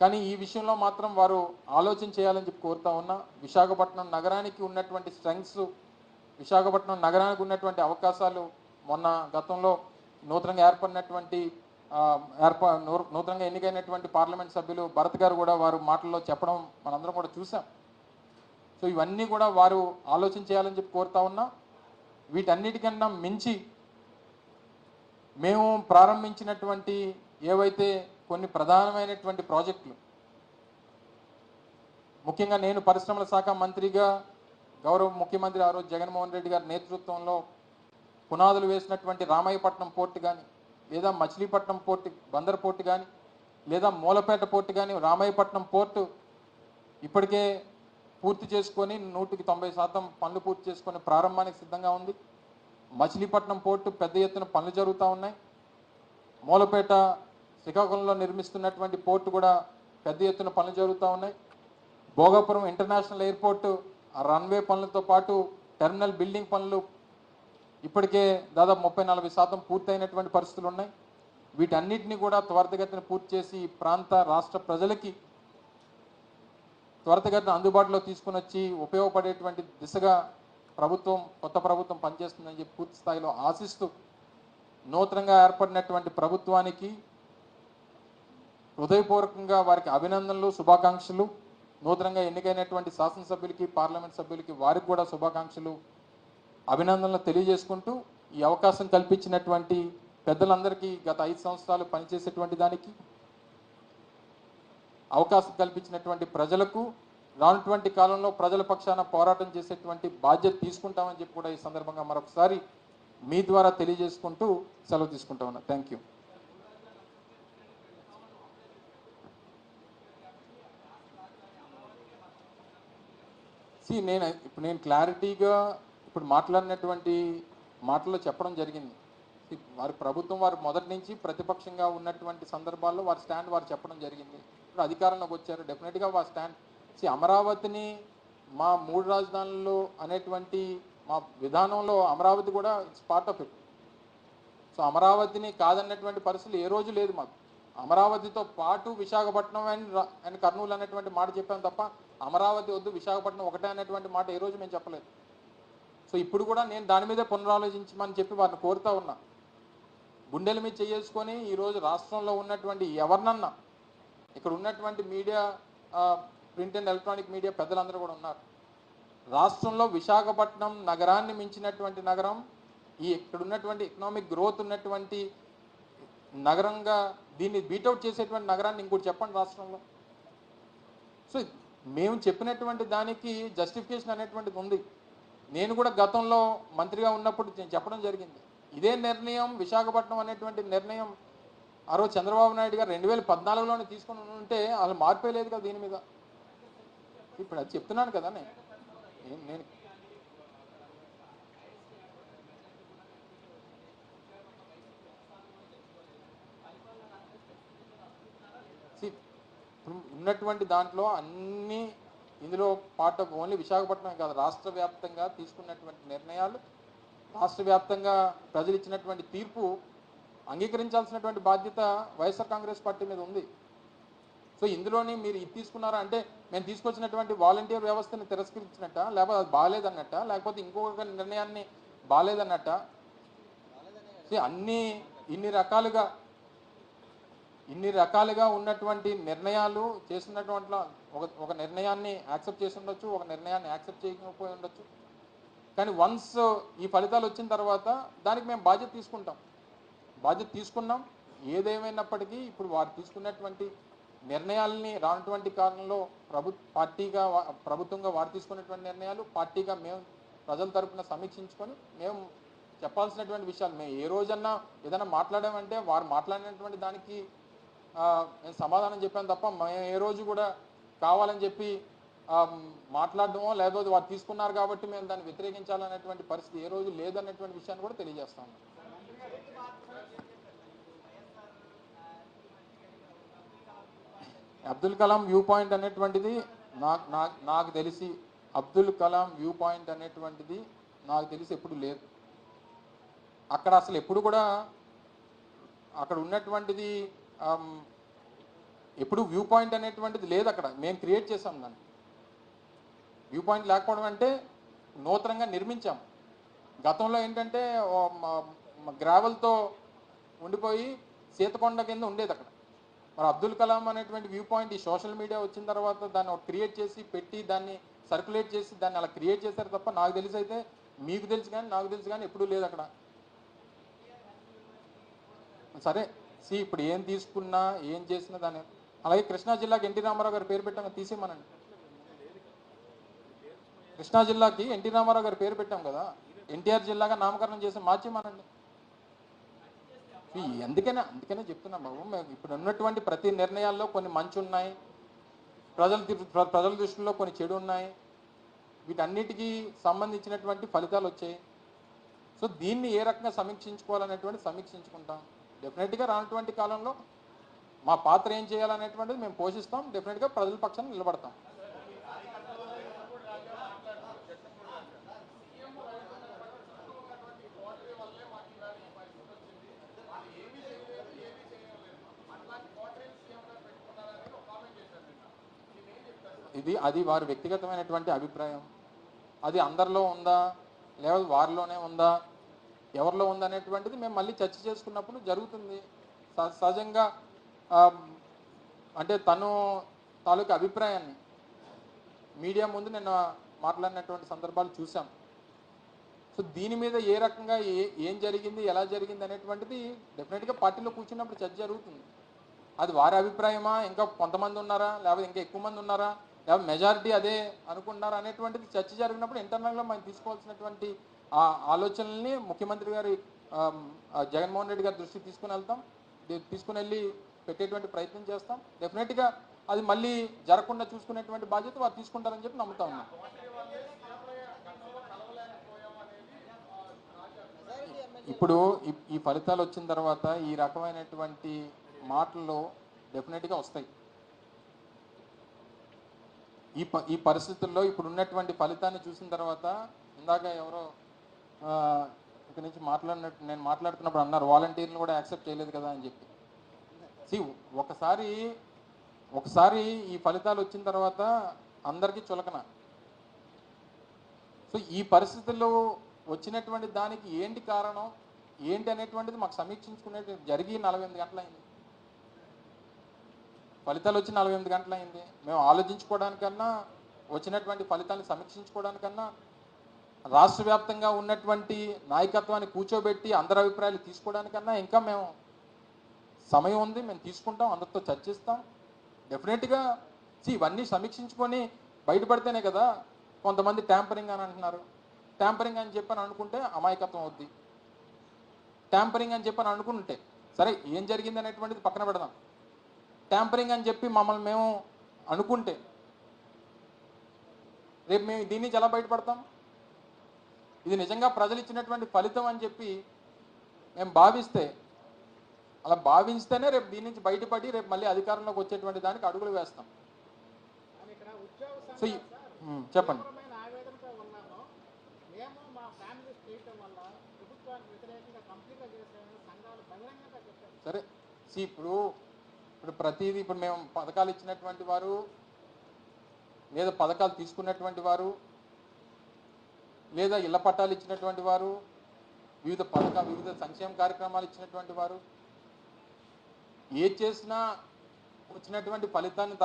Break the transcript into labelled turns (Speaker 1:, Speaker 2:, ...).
Speaker 1: కానీ ఈ విషయంలో మాత్రం వారు ఆలోచన చేయాలని చెప్పి కోరుతా ఉన్నా విశాఖపట్నం నగరానికి ఉన్నటువంటి స్ట్రెంగ్స్ విశాఖపట్నం నగరానికి ఉన్నటువంటి అవకాశాలు మొన్న గతంలో నూతనంగా ఏర్పడినటువంటి ఏర్పా ఏర్ప నూ- నూతనంగా ఎన్నికైనటువంటి పార్లమెంట్ సభ్యులు భరత్ గారు కూడా వారు మాటల్లో చెప్పడం మనందరం కూడా చూసాం. సో ఇవన్నీ కూడా వారు ఆలోచన చేయాలని చెప్పి కోరుతా ఉన్నా వీటన్నిటికన్నా మించి మేము ప్రారంభించినటువంటి ఏవైతే కొన్ని ప్రధానమైనటువంటి ప్రాజెక్టులు ముఖ్యంగా నేను పరిశ్రమల శాఖ మంత్రిగా గౌరవ ముఖ్యమంత్రి ఆ రోజు జగన్మోహన్ రెడ్డి గారి నేతృత్వంలో పునాదులు వేసినటువంటి రామాయపట్నం పోర్టు కానీ లేదా మచిలీపట్నం పోర్టు బందర్ పోర్టు కానీ లేదా మూలపేట పోర్టు కానీ రామాయపట్నం పోర్టు ఇప్పటికే పూర్తి చేసుకొని నూటికి తొంభై శాతం పనులు పూర్తి చేసుకొని ప్రారంభానికి సిద్ధంగా ఉంది. మచిలీపట్నం పోర్టు పెద్ద ఎత్తున పనులు జరుగుతూ ఉన్నాయి. మూలపేట శ్రీకాకుళంలో నిర్మిస్తున్నటువంటి పోర్టు కూడా పెద్ద ఎత్తున పనులు జరుగుతూ ఉన్నాయి. భోగాపురం ఇంటర్నేషనల్ ఎయిర్పోర్టు రన్వే పనులతో పాటు టెర్మినల్ బిల్డింగ్ పనులు ఇప్పటికే దాదాపు ముప్పై నలభై శాతం పూర్తయినటువంటి పరిస్థితులు ఉన్నాయి. వీటన్నిటిని కూడా త్వరితగతిన పూర్తి చేసి ఈ ప్రాంత రాష్ట్ర ప్రజలకి త్వరితగతిన అందుబాటులో తీసుకుని వచ్చి ఉపయోగపడేటువంటి దిశగా ప్రభుత్వం కొత్త ప్రభుత్వం పనిచేస్తుందని చెప్పి పూర్తి స్థాయిలో ఆశిస్తూ నూతనంగా ఏర్పడినటువంటి ప్రభుత్వానికి హృదయపూర్వకంగా వారికి అభినందనలు శుభాకాంక్షలు. నూతనంగా ఎన్నికైనటువంటి శాసనసభ్యులకి పార్లమెంట్ సభ్యులకి వారికి కూడా శుభాకాంక్షలు. అభినందనలు తెలియజేసుకుంటూ ఈ అవకాశం కల్పించినటువంటి పెద్దలందరికీ గత ఐదు సంవత్సరాలు పనిచేసేటువంటి దానికి అవకాశం కల్పించినటువంటి ప్రజలకు రానటువంటి కాలంలో ప్రజల పక్షాన పోరాటం చేసేటువంటి బాధ్యత తీసుకుంటామని చెప్పి కూడా ఈ సందర్భంగా మరొకసారి మీ ద్వారా తెలియజేసుకుంటూ సెలవు తీసుకుంటా ఉన్నా. థ్యాంక్ యూ సి నేను ఇప్పుడు నేను క్లారిటీగా ఇప్పుడు మాట్లాడినటువంటి మాటల్లో చెప్పడం జరిగింది. వారి ప్రభుత్వం వారు మొదటి నుంచి ప్రతిపక్షంగా ఉన్నటువంటి సందర్భాల్లో వారి స్టాండ్ వారు చెప్పడం జరిగింది. ఇప్పుడు అధికారంలోకి వచ్చారు. డెఫినెట్గా వారి స్టాండ్. సి అమరావతిని మా మూడు రాజధానులు అనేటువంటి మా విధానంలో అమరావతి కూడా it's part of it so అమరావతిని కాదన్నటువంటి పరిస్థితులు ఏ రోజు లేదు మాకు. అమరావతితో పాటు విశాఖపట్నం అండ్ అండ్ కర్నూలు అనేటువంటి మాట చెప్పాం తప్ప అమరావతి వద్దు విశాఖపట్నం ఒకటే అనేటువంటి మాట ఏ రోజు మేము చెప్పలేదు. సో ఇప్పుడు కూడా నేను దాని మీదే పునరాలోచించమని చెప్పి వారిని కోరుతా ఉన్నా. గుండెల మీద చేసుకొని ఈరోజు రాష్ట్రంలో ఉన్నటువంటి ఎవరినన్నా ఇక్కడ ఉన్నటువంటి media print and electronic media పెద్దలందరూ కూడా ఉన్నారు. రాష్ట్రంలో విశాఖపట్నం నగరాన్ని మించినటువంటి నగరం ఈ ఇక్కడ ఉన్నటువంటి ఎకనామిక్ గ్రోత్ ఉన్నటువంటి నగరంగా దీన్ని బీటౌట్ చేసేటువంటి నగరాన్ని ఇంకోటి చెప్పండి రాష్ట్రంలో. సో మేము చెప్పినటువంటి దానికి జస్టిఫికేషన్ అనేటువంటిది ఉంది. నేను కూడా గతంలో మంత్రిగా ఉన్నప్పుడు నేను చెప్పడం జరిగింది. ఇదే నిర్ణయం విశాఖపట్నం అనేటువంటి నిర్ణయం ఆ రోజు చంద్రబాబు నాయుడు గారు రెండు వేల పద్నాలుగులోనే తీసుకుని ఉంటే అసలు మార్పే లేదు కదా దీని మీద. ఇప్పుడు అది చెప్తున్నాను కదా నేను. నేను- నేను See, ఇప్పుడు ఉన్నటువంటి దాంట్లో అన్ని ఇందులో పార్ట్ ఆఫ్ ఓన్లీ విశాఖపట్నం కాదు రాష్ట్ర వ్యాప్తంగా తీసుకున్నటువంటి నిర్ణయాలు రాష్ట్ర వ్యాప్తంగా ప్రజలు ఇచ్చినటువంటి తీర్పు అంగీకరించాల్సినటువంటి బాధ్యత వైఎస్ఆర్ కాంగ్రెస్ పార్టీ మీద ఉంది. సో ఇందులోని మీరు ఇది తీసుకున్నారా? అంటే మేము తీసుకొచ్చినటువంటి వాలంటీర్ వ్యవస్థని తిరస్కరించినట్ట? లేకపోతే అది బాగాలేదన్నట్ట? లేకపోతే ఇంకొక నిర్ణయాన్ని బాగాలేదన్నట్ట? అన్ని ఇన్ని రకాలుగా ఇన్ని రకాలుగా ఉన్నటువంటి నిర్ణయాలు చేసినటువంటి ఒక ఒక నిర్ణయాన్ని యాక్సెప్ట్ చేసి ఉండొచ్చు ఒక నిర్ణయాన్ని యాక్సెప్ట్ చేయకపోయి ఉండొచ్చు. కానీ వన్స్ ఈ ఫలితాలు వచ్చిన తర్వాత దానికి మేము బాధ్యత తీసుకుంటాం. బాధ్యత తీసుకున్నాం. ఏదేమైనప్పటికీ ఇప్పుడు వారు తీసుకున్నటువంటి నిర్ణయాలని రానటువంటి కాలంలో ప్రభు పార్టీగా ప్రభుత్వంగా వారు తీసుకున్నటువంటి నిర్ణయాలు పార్టీగా మేము ప్రజల తరపున సమీక్షించుకొని మేము చెప్పాల్సినటువంటి విషయాలు. మేము ఏ రోజన్నా ఏదైనా మాట్లాడామంటే వారు మాట్లాడినటువంటి దానికి నేను సమాధానం చెప్పాను తప్ప మేము ఏ రోజు కూడా కావాలని చెప్పి మాట్లాడడమో లేకపోతే వారు తీసుకున్నారు కాబట్టి మేము దాన్ని వ్యతిరేకించాలనేటువంటి పరిస్థితి ఏ రోజు లేదన్నటువంటి విషయాన్ని కూడా తెలియజేస్తాం అబ్దుల్ కలాం వ్యూ పాయింట్ అనేటువంటిది నాకు నాకు నాకు తెలిసి అబ్దుల్ కలాం వ్యూ పాయింట్ అనేటువంటిది నాకు తెలిసి ఎప్పుడు లేదు. అక్కడ అసలు ఎప్పుడు కూడా అక్కడ ఉన్నటువంటిది Um, ఎప్పుడు వ్యూ పాయింట్ అనేటువంటిది లేదు అక్కడ. మేము క్రియేట్ చేసాం దాన్ని. వ్యూ పాయింట్ లేకపోవడం అంటే నూతనంగా నిర్మించాం. గతంలో ఏంటంటే గ్రావెల్తో ఉండిపోయి సీతకొండ కింద ఉండేది అక్కడ. మరి అబ్దుల్ కలాం అనేటువంటి వ్యూ పాయింట్ ఈ సోషల్ మీడియా వచ్చిన తర్వాత దాన్ని క్రియేట్ చేసి పెట్టి దాన్ని సర్క్యులేట్ చేసి దాన్ని అలా క్రియేట్ చేశారు తప్ప నాకు తెలిసి అయితే మీకు తెలుసు కానీ నాకు తెలుసు కానీ ఎప్పుడూ లేదు అక్కడ. సరే సి ఇప్పుడు ఏం తీసుకున్నా ఏం చేసినా దాన్ని అలాగే కృష్ణా జిల్లాకి ఎన్టీ రామారావు గారు పేరు పెట్టాము తీసేమనండి కృష్ణా జిల్లాకి ఎన్టీ రామారావు గారు పేరు పెట్టాం కదా ఎన్టీఆర్ జిల్లాగా నామకరణం చేసి మార్చేమనండి ఈ ఎందుకనే అందుకనే చెప్తున్నా బాబు మేము ఇప్పుడు ఉన్నటువంటి ప్రతి నిర్ణయాల్లో కొన్ని మంచి ఉన్నాయి ప్రజల ప్రజల దృష్టిలో కొన్ని చెడు ఉన్నాయి వీటన్నిటికీ సంబంధించినటువంటి ఫలితాలు వచ్చాయి. సో దీన్ని ఏ రకంగా సమీక్షించుకోవాలనేటువంటి సమీక్షించుకుంటాం. డెఫినెట్గా రానటువంటి కాలంలో మా పాత్ర ఏం చేయాలనేటువంటిది మేము పోషిస్తాం. డెఫినెట్గా ప్రజల పక్షాన్ని నిలబడతాం. ఇది అది వారి వ్యక్తిగతమైనటువంటి అభిప్రాయం. అది అందరిలో ఉందా? లేదా వారిలోనే ఉందా? ఎవరిలో ఉందనేటువంటిది మేము మళ్ళీ చర్చ చేసుకున్నప్పుడు జరుగుతుంది. సహజంగా అంటే తను తాలూకా అభిప్రాయాన్ని మీడియా ముందు నిన్న మాట్లాడినటువంటి సందర్భాలు చూసాం. సో దీని మీద ఏ రకంగా ఏ ఏం జరిగింది ఎలా జరిగింది అనేటువంటిది డెఫినెట్గా పార్టీలో కూర్చున్నప్పుడు చర్చ జరుగుతుంది. అది వారి అభిప్రాయమా ఇంకా కొంతమంది ఉన్నారా లేకపోతే ఇంకా ఎక్కువ మంది ఉన్నారా లేకపోతే మెజారిటీ అదే అనుకుంటున్నారా అనేటువంటిది చర్చ జరిగినప్పుడు ఇంటర్నల్గా మనం తీసుకోవాల్సినటువంటి ఆ ఆలోచనల్ని ముఖ్యమంత్రి గారి జగన్మోహన్ రెడ్డి గారి దృష్టికి తీసుకుని వెళ్తాం. తీసుకుని వెళ్ళి పెట్టేటువంటి ప్రయత్నం చేస్తాం. డెఫినెట్గా అది మళ్ళీ జరగకుండా చూసుకునేటువంటి బాధ్యత వారు తీసుకుంటారని చెప్పి నమ్ముతా ఉన్నాం. ఇప్పుడు ఈ- ఈ ఫలితాలు వచ్చిన తర్వాత ఈ రకమైనటువంటి మాటలు డెఫినెట్గా వస్తాయి. ఈ ప ఈ పరిస్థితుల్లో ఇప్పుడు ఉన్నటువంటి ఫలితాన్ని చూసిన తర్వాత ఇందాక ఎవరో ఇక్కడి నుంచి మాట్లాడినట్టు నేను మాట్లాడుతున్నప్పుడు అన్నారు వాలంటీర్లు కూడా యాక్సెప్ట్ చేయలేదు కదా అని చెప్పి. సి ఒకసారి ఒకసారి ఈ ఫలితాలు వచ్చిన తర్వాత అందరికీ చులకన. సో ఈ పరిస్థితుల్లో వచ్చినటువంటి దానికి ఏంటి కారణం? ఏంటి అనేటువంటిది మాకు సమీక్షించుకునే జరిగి నలభై ఎనిమిది గంటలైంది. ఫలితాలు వచ్చి నలభై ఎనిమిది గంటలైంది. మేము ఆలోచించుకోవడానికన్నా వచ్చినటువంటి ఫలితాలను సమీక్షించుకోవడానికన్నా రాష్ట్ర వ్యాప్తంగా ఉన్నటువంటి నాయకత్వాన్ని కూర్చోబెట్టి అందరి అభిప్రాయాలు తీసుకోవడానికన్నా ఇంకా మేము సమయం ఉంది మేము తీసుకుంటాం అందరితో చర్చిస్తాం. డెఫినెట్గా ఇవన్నీ సమీక్షించుకొని బయటపడితేనే కదా కొంతమంది ట్యాంపరింగ్ అని అంటున్నారు. ట్యాంపరింగ్ అని చెప్పని అనుకుంటే అమాయకత్వం అవుద్ది. ట్యాంపరింగ్ అని చెప్పని అనుకుంటే సరే ఏం జరిగింది అనేటువంటిది పక్కన పెడదాం. ట్యాంపరింగ్ అని చెప్పి మమ్మల్ని మేము అనుకుంటే రేపు మేము దీని నుంచి ఎలా బయటపడతాం? ఇది నిజంగా ప్రజలు ఇచ్చినటువంటి ఫలితం అని చెప్పి మేము భావిస్తే అలా భావించితేనే రేపు దీని నుంచి బయటపడి రేపు మళ్ళీ అధికారంలోకి వచ్చేటువంటి దానికి అడుగులు వేస్తాం. సో చెప్పండి. సరే సి ఇప్పుడు ఇప్పుడు ప్రతిదీ ఇప్పుడు మేము పథకాలు ఇచ్చినటువంటి వారు లేదా పథకాలు తీసుకున్నటువంటి వారు లేదా ఇళ్ళ పట్టాలు ఇచ్చినటువంటి వారు వివిధ పథక వివిధ సంక్షేమ కార్యక్రమాలు ఇచ్చినటువంటి వారు ఏది చేసినా వచ్చినటువంటి ఫలితాన్ని